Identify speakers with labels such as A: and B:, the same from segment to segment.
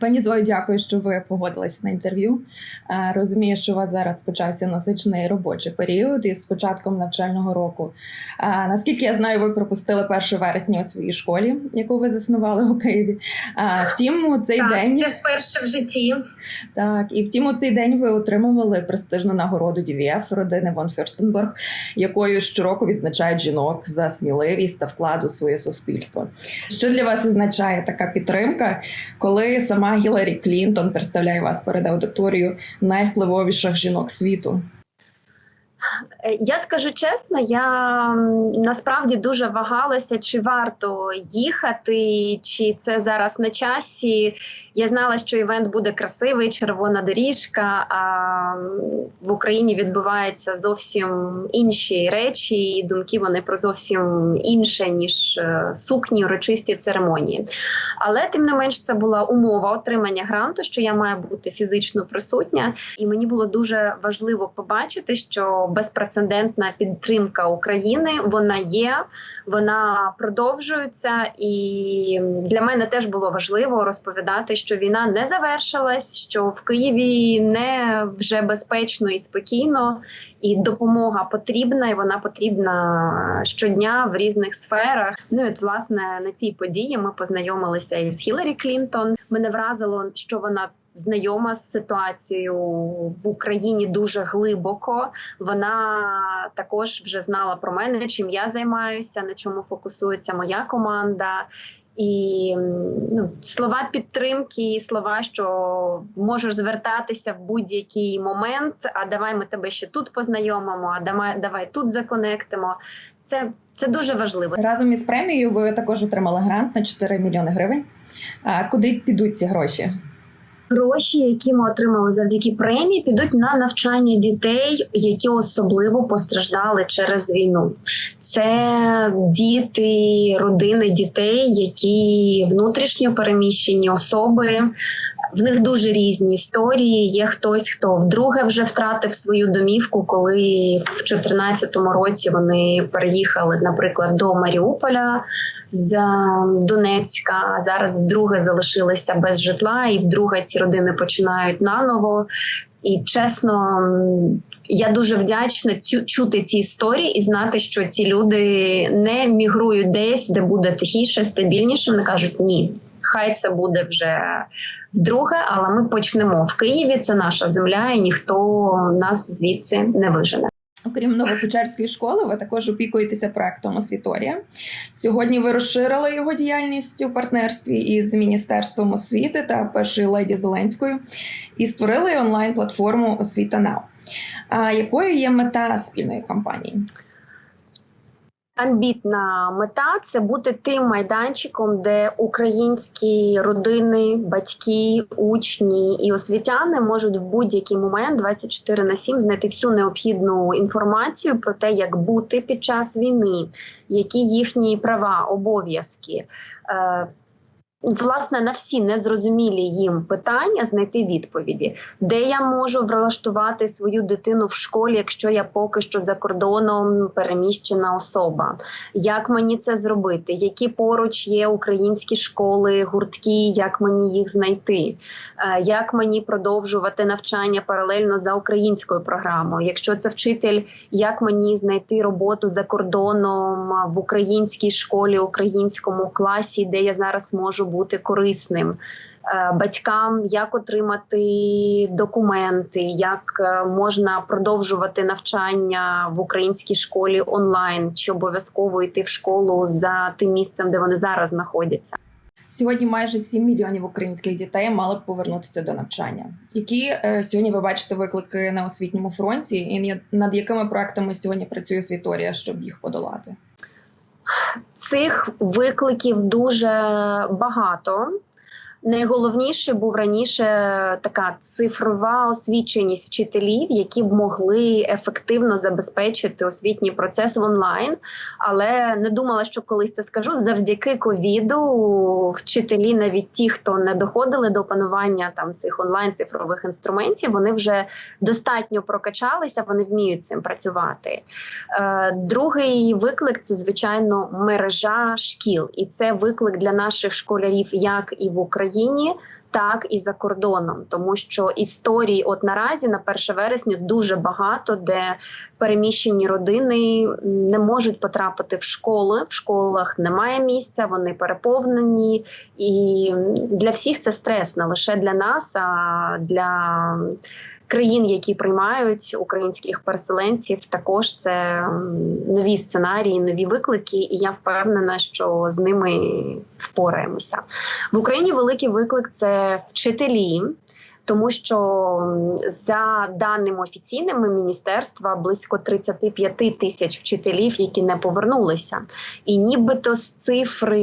A: Пані Зою, дякую, що ви погодились на інтерв'ю. Розумію, що у вас зараз почався насичений робочий період із початком навчального року. Наскільки я знаю, ви пропустили 1 вересня у своїй школі, яку ви заснували у Києві. Втім, у цей
B: так,
A: день
B: це вперше в житті.
A: так, і втім, у цей день ви отримували престижну нагороду DVF родини Вон Фюрстенберг, якою щороку відзначають жінок за сміливість та вклад у своє суспільство. Що для вас означає така підтримка, коли сама Гіларі Клінтон представляє вас перед аудиторією найвпливовіших жінок світу?
B: Е, Я скажу чесно, я насправді дуже вагалася, чи варто їхати, чи це зараз на часі. Я знала, що івент буде красивий, червона доріжка. А в Україні відбуваються зовсім інші речі, і думки вони про зовсім інше, ніж е, сукні, урочисті церемонії. Але тим не менш, це була умова отримання гранту, що я маю бути фізично присутня, і мені було дуже важливо побачити, що безпрецедентна підтримка України вона є, вона продовжується. І для мене теж було важливо розповідати, що війна не завершилась, що в Києві не вже безпечно і спокійно, і допомога потрібна, і вона потрібна щодня в різних сферах. Ну і от, власне на цій події ми познайомилися із Хіларі Клінтон. Мене вразило, що вона. Знайома з ситуацією в Україні дуже глибоко. Вона також вже знала про мене, чим я займаюся, на чому фокусується моя команда. І ну, слова підтримки, і слова, що можеш звертатися в будь-який момент. А давай ми тебе ще тут познайомимо. А давай, давай тут законектимо. Це, це дуже важливо.
A: Разом із премією ви також отримали грант на 4 мільйони гривень. А куди підуть ці гроші?
B: Гроші, які ми отримали завдяки премії, підуть на навчання дітей, які особливо постраждали через війну. Це діти, родини дітей, які внутрішньо переміщені особи. В них дуже різні історії. Є хтось, хто вдруге вже втратив свою домівку, коли в 2014 році вони переїхали, наприклад, до Маріуполя з Донецька. А зараз вдруге залишилися без житла, і вдруге ці родини починають наново. І чесно, я дуже вдячна цю чути ці історії і знати, що ці люди не мігрують десь, де буде тихіше, стабільніше. Вони кажуть ні. Хай це буде вже вдруге, але ми почнемо в Києві. Це наша земля, і ніхто нас звідси не вижене.
A: Окрім Новопечерської школи, ви також опікуєтеся проектом Освіторія. Сьогодні ви розширили його діяльність у партнерстві із Міністерством освіти та першою леді Зеленською і створили онлайн-платформу Освіта Нау. Якою є мета спільної кампанії?
B: Амбітна мета це бути тим майданчиком, де українські родини, батьки, учні і освітяни можуть в будь-який момент 24 на 7 знайти всю необхідну інформацію про те, як бути під час війни, які їхні права, обов'язки. Власне, на всі незрозумілі їм питання знайти відповіді, де я можу влаштувати свою дитину в школі, якщо я поки що за кордоном переміщена особа. Як мені це зробити? Які поруч є українські школи, гуртки, як мені їх знайти? Е, Як мені продовжувати навчання паралельно за українською програмою? Якщо це вчитель, як мені знайти роботу за кордоном в українській школі, українському класі, де я зараз можу бути корисним? Е, Батькам як отримати документи, як е, можна продовжувати навчання в українській школі онлайн, чи обов'язково йти в школу за тим місцем, де вони зараз знаходяться.
A: Сьогодні майже 7 мільйонів українських дітей мали б повернутися до навчання. Які е, сьогодні ви бачите виклики на освітньому фронті, і над якими проектами сьогодні працює Освіторія, щоб їх подолати?
B: Цих викликів дуже багато. Найголовніше був раніше така цифрова освіченість вчителів, які б могли ефективно забезпечити освітній процес в онлайн. Але не думала, що колись це скажу. Завдяки ковіду вчителі, навіть ті, хто не доходили до опанування там цих онлайн цифрових інструментів, вони вже достатньо прокачалися, вони вміють цим працювати. Е, Другий виклик це звичайно мережа шкіл, і це виклик для наших школярів, як і в Україні. Так і за кордоном, тому що історії, от наразі на 1 вересня, дуже багато, де переміщені родини не можуть потрапити в школи. В школах немає місця, вони переповнені, і для всіх це стрес не лише для нас, а для країн, які приймають українських переселенців, також це нові сценарії, нові виклики, і я впевнена, що з ними впораємося. В Україні великий виклик це вчителі. Тому що за даними офіційними міністерства близько 35 тисяч вчителів, які не повернулися, і нібито з цифри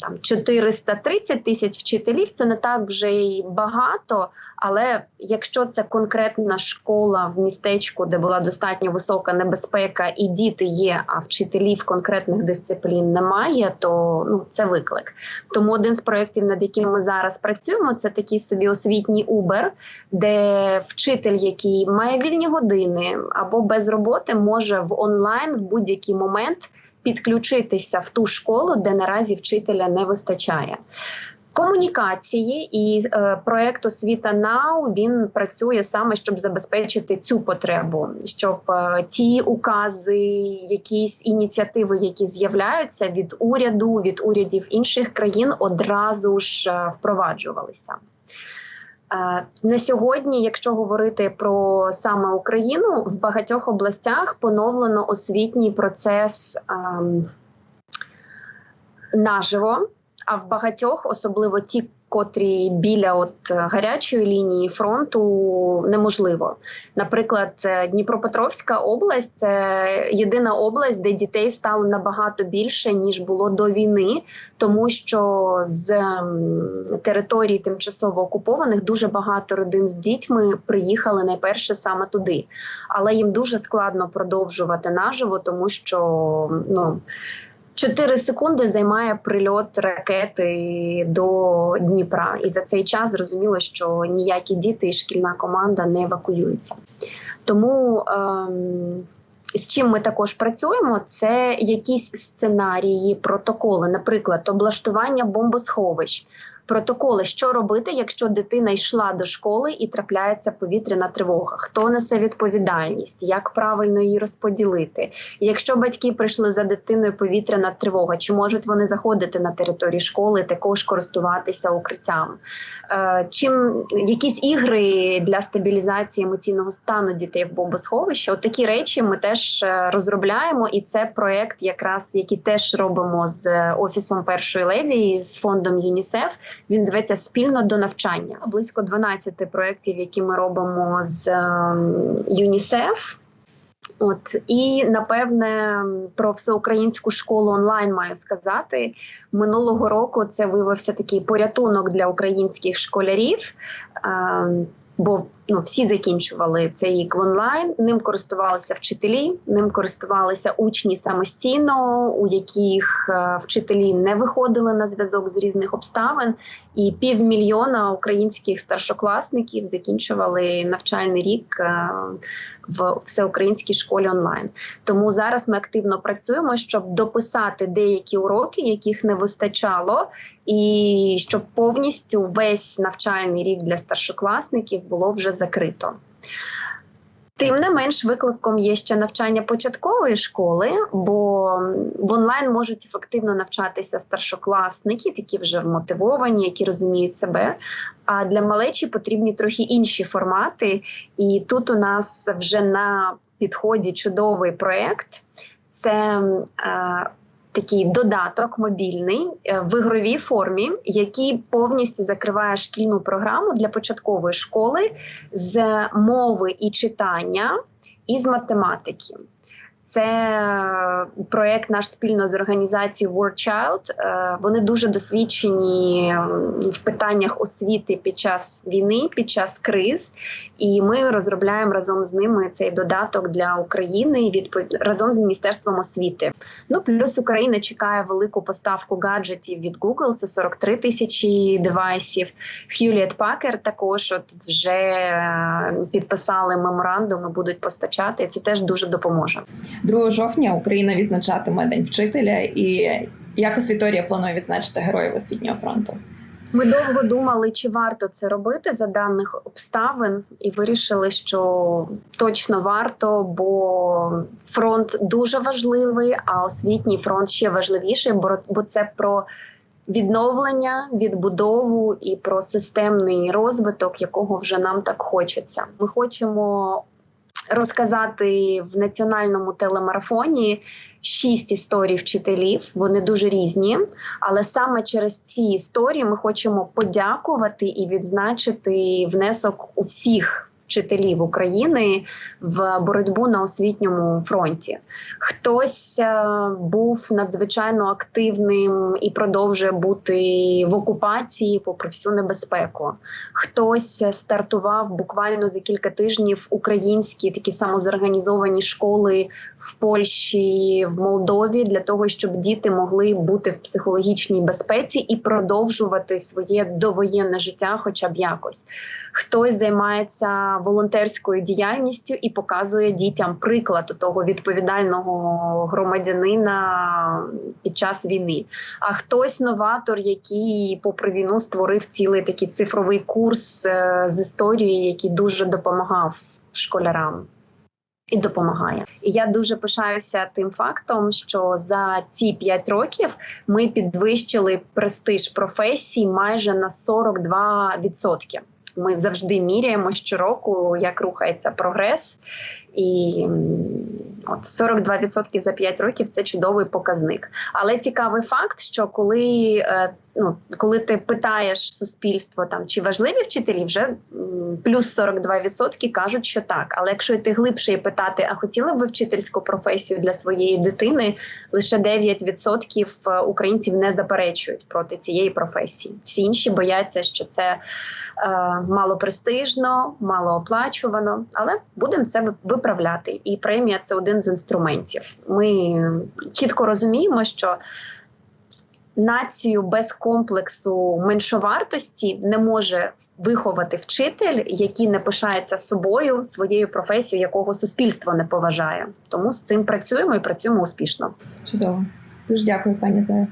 B: там 430 тисяч вчителів це не так вже й багато. Але якщо це конкретна школа в містечку, де була достатньо висока небезпека, і діти є, а вчителів конкретних дисциплін немає, то ну це виклик. Тому один з проєктів, над яким ми зараз працюємо, це такий собі освітній Uber, де вчитель, який має вільні години або без роботи, може в онлайн в будь-який момент підключитися в ту школу, де наразі вчителя не вистачає. Комунікації і е, проект освіта Нау він працює саме, щоб забезпечити цю потребу, щоб е, ті укази, якісь ініціативи, які з'являються від уряду, від урядів інших країн, одразу ж е, впроваджувалися. На сьогодні, якщо говорити про саме Україну, в багатьох областях поновлено освітній процес ем, наживо, а в багатьох, особливо ті, котрі біля от е, гарячої лінії фронту, неможливо. Наприклад, Дніпропетровська область це єдина область, де дітей стало набагато більше ніж було до війни, тому що з ем, територій тимчасово окупованих дуже багато родин з дітьми приїхали найперше саме туди, але їм дуже складно продовжувати наживо, тому що ну. 4 секунди займає прильот ракети до Дніпра, і за цей час зрозуміло, що ніякі діти і шкільна команда не евакуюються. Тому ем, з чим ми також працюємо, це якісь сценарії, протоколи, наприклад, облаштування бомбосховищ. Протоколи, що робити, якщо дитина йшла до школи і трапляється повітряна тривога, хто несе відповідальність, як правильно її розподілити? Якщо батьки прийшли за дитиною повітряна тривога, чи можуть вони заходити на територію школи, також користуватися укриттям? Е, чим якісь ігри для стабілізації емоційного стану дітей в бомбосховищі? От такі речі ми теж е, розробляємо, і це проект, якраз який теж робимо з офісом першої леді з фондом ЮНІСЕФ. Він зветься спільно до навчання. Близько 12 проєктів, які ми робимо з ем, ЮНІСЕФ. От і напевне про всеукраїнську школу онлайн маю сказати. Минулого року це виявився такий порятунок для українських школярів. Ем, Бо ну всі закінчували цей рік в онлайн. Ним користувалися вчителі, ним користувалися учні самостійно, у яких е, вчителі не виходили на зв'язок з різних обставин, і півмільйона українських старшокласників закінчували навчальний рік е, в всеукраїнській школі онлайн. Тому зараз ми активно працюємо, щоб дописати деякі уроки, яких не вистачало, і щоб повністю весь навчальний рік для старшокласників було вже закрито. Тим не менш, викликом є ще навчання початкової школи, бо в онлайн можуть ефективно навчатися старшокласники, такі вже вмотивовані, які розуміють себе. А для малечі потрібні трохи інші формати. І тут у нас вже на підході чудовий проєкт. Це е, такий додаток мобільний е, в ігровій формі, який повністю закриває шкільну програму для початкової школи з мови і читання і з математики. Це проєкт наш спільно з організацією World Child. Е, Вони дуже досвідчені в питаннях освіти під час війни, під час криз. І ми розробляємо разом з ними цей додаток для України відпов- разом з міністерством освіти. Ну плюс Україна чекає велику поставку гаджетів від Google. Це 43 тисячі девайсів. Hewlett Packard також от вже е, підписали меморандум і будуть постачати. Це теж дуже допоможе.
A: 2 жовтня Україна відзначатиме День вчителя і як освіторія планує відзначити героїв освітнього фронту.
B: Ми довго думали, чи варто це робити за даних обставин, і вирішили, що точно варто, бо фронт дуже важливий, а освітній фронт ще важливіший, бо це про відновлення, відбудову і про системний розвиток, якого вже нам так хочеться. Ми хочемо розказати в національному телемарафоні шість історій вчителів. Вони дуже різні. Але саме через ці історії ми хочемо подякувати і відзначити внесок у всіх вчителів України в боротьбу на освітньому фронті. Хтось е, був надзвичайно активним і продовжує бути в окупації попри всю небезпеку. Хтось стартував буквально за кілька тижнів українські такі самозорганізовані школи в Польщі, в Молдові для того, щоб діти могли бути в психологічній безпеці і продовжувати своє довоєнне життя, хоча б якось. Хтось займається волонтерською діяльністю і показує дітям приклад того відповідального громадянина під час війни. А хтось новатор, який, попри війну, створив цілий такий цифровий курс е, з історії, який дуже допомагав школярам. І допомагає, і я дуже пишаюся тим фактом, що за ці 5 років ми підвищили престиж професії майже на 42%. Ми завжди міряємо щороку, як рухається прогрес, і от 42% за 5 років це чудовий показник. Але цікавий факт, що коли, е, ну, коли ти питаєш суспільство там чи важливі вчителі, вже плюс 42% кажуть, що так. Але якщо йти глибше і питати, а хотіли б ви вчительську професію для своєї дитини, лише 9% українців не заперечують проти цієї професії. Всі інші бояться, що це е, мало престижно, мало оплачувано, але будемо це ви- виправляти. І премія це один з інструментів. Ми чітко розуміємо, що націю без комплексу меншовартості не може виховати вчитель, який не пишається собою, своєю професією, якого суспільство не поважає. Тому з цим працюємо і працюємо успішно.
A: Чудово. Дуже дякую, пані Зая.